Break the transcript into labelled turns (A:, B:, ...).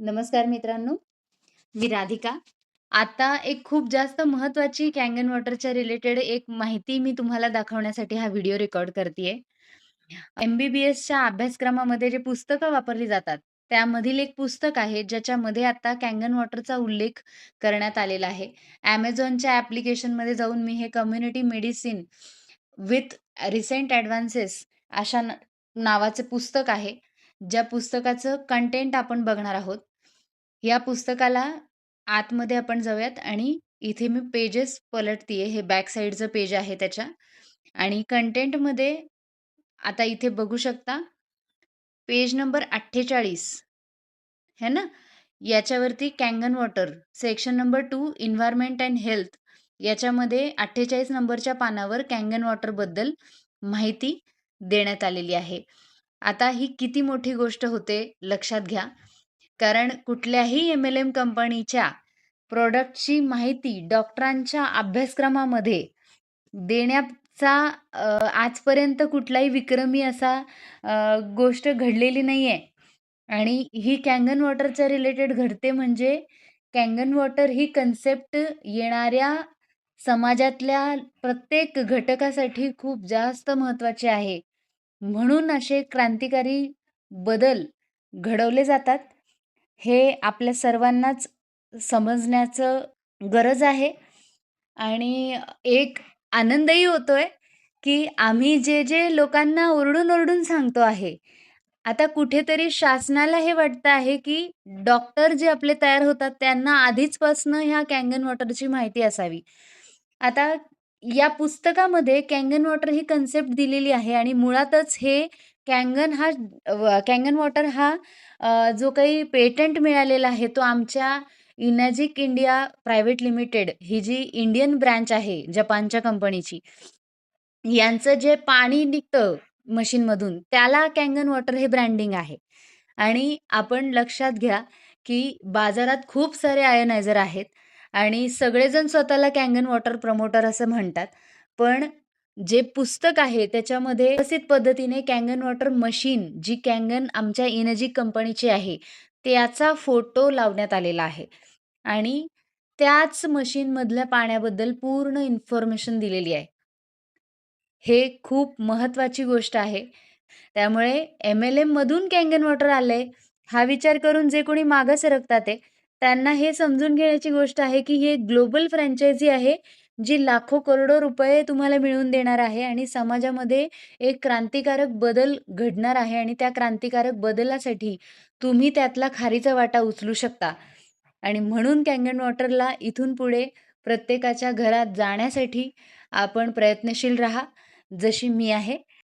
A: नमस्कार मित्रांनो, मी राधिका. आता एक खूप जास्त महत्त्वाची कँगन वॉटरच्या रिलेटेड एक माहिती मी तुम्हाला दाखवण्यासाठी हा व्हिडिओ रेकॉर्ड करते एम-बी-बी-एसच्या अभ्यासक्रमामध्ये जे पुस्तकं वापरली जातात, त्यामधील एक पुस्तक आहे, ज्याच्यामध्ये आता कॅंगन वॉटरचा उल्लेख करण्यात आलेला आहे. ॲमेझॉनच्या ॲप्लिकेशनमध्ये जाऊन मी हे community medicine with recent advances अशा नावाचे पुस्तक आहे. ज्या पुस्तकाचं कंटेंट आपण बघणार आहोत. या पुस्तकाला आतमध्ये आपण जाऊयात आणि इथे मी पेजेस पलटतीये. हे बॅक साईडचं पेज आहे त्याच्या आणि कंटेंटमध्ये आता इथे बघू शकता. पेज नंबर 48 है ना? याच्यावरती Kangen water section number two environment and health याच्यामध्ये 48 नंबरच्या पानावर कँगन वॉटरबद्दल माहिती देण्यात आलेली आहे. आता ही किती मोठी गोष्ट होते लक्षात घ्या. कारण कुठल्याही एम-एल-एम कंपनीच्या प्रॉडक्टची माहिती डॉक्टरांच्या अभ्यासक्रमामध्ये देण्याचा आजपर्यंत कुठलाही विक्रमी असा गोष्ट घडलेली नाही आहे आणि ही कँगन वॉटरच्या रिलेटेड घडते म्हणजे कँगन वॉटर ही कन्सेप्ट येणाऱ्या समाजातल्या प्रत्येक घटकासाठी खूप जास्त महत्त्वाची आहे. म्हणून असे क्रांतिकारी बदल घडवले जातात. हे आपल्या सर्वांनाच समजण्याचं गरज आहे आणि एक आनंदही होतोय, की आम्ही जे-जे लोकांना ओरडून-ओरडून सांगतो आहे. आता कुठेतरी शासनाला हे वाटतं आहे, की डॉक्टर जे आपले तयार होतात त्यांना आधीचपासनं ह्या कँगन वॉटरची माहिती असावी. आता या पुस्तकामध्ये कँगन वॉटर ही कन्सेप्ट दिलेली आहे आणि मुळातच हे कॅंगन हा व कँगन वॉटर हा अ, जो काही पेटंट मिळालेला आहे तो आमच्या इनॅजिक इंडिया प्रायव्हेट लिमिटेड ही जी इंडियन ब्रँच आहे जपानच्या कंपनीची. यांचं जे पाणी निघतं मशीनमधून त्याला कॅंगन वॉटर हे ब्रँडिंग आहे. आणि आपण लक्षात घ्या, की बाजारात खूप सारे आयोनायझर आहेत आणि सगळेजण स्वतःला कँगन वॉटर प्रमोटर असं म्हणतात. पण जे पुस्तक आहे त्याच्यामध्ये व्यवस्थित पद्धतीने कॅंगन वॉटर मशीन जी कॅंगन आमच्या इनॅजिक कंपनीची आहे, त्याचा फोटो लावण्यात आलेला आहे आणि त्याच मशीनमधल्या पाण्याबद्दल पूर्ण इन्फॉर्मेशन दिलेली आहे. हे खूप महत्त्वाची गोष्ट आहे. त्यामुळे एम-एल-एममधून कॅंगन वॉटर आलंय, हा विचार करून जे कोणी मागं सरकतात आहे, त्यांना हे समजून घेण्याची गोष्ट आहे, की ही एक ग्लोबल फ्रँचायझी आहे, जी लाखो करोडो रुपये तुम्हाला मिळवून देणार आहे आणि समाजामध्ये एक क्रांतिकारक बदल घडणार आहे आणि त्या क्रांतिकारक बदलासाठी तुम्ही त्यातला खारीचा वाटा उचलू शकता. आणि म्हणून कँगन वॉटरला इथून पुढे प्रत्येकाच्या घरात जाण्यासाठी आपण प्रयत्नशील राहा, जशी मी आहे.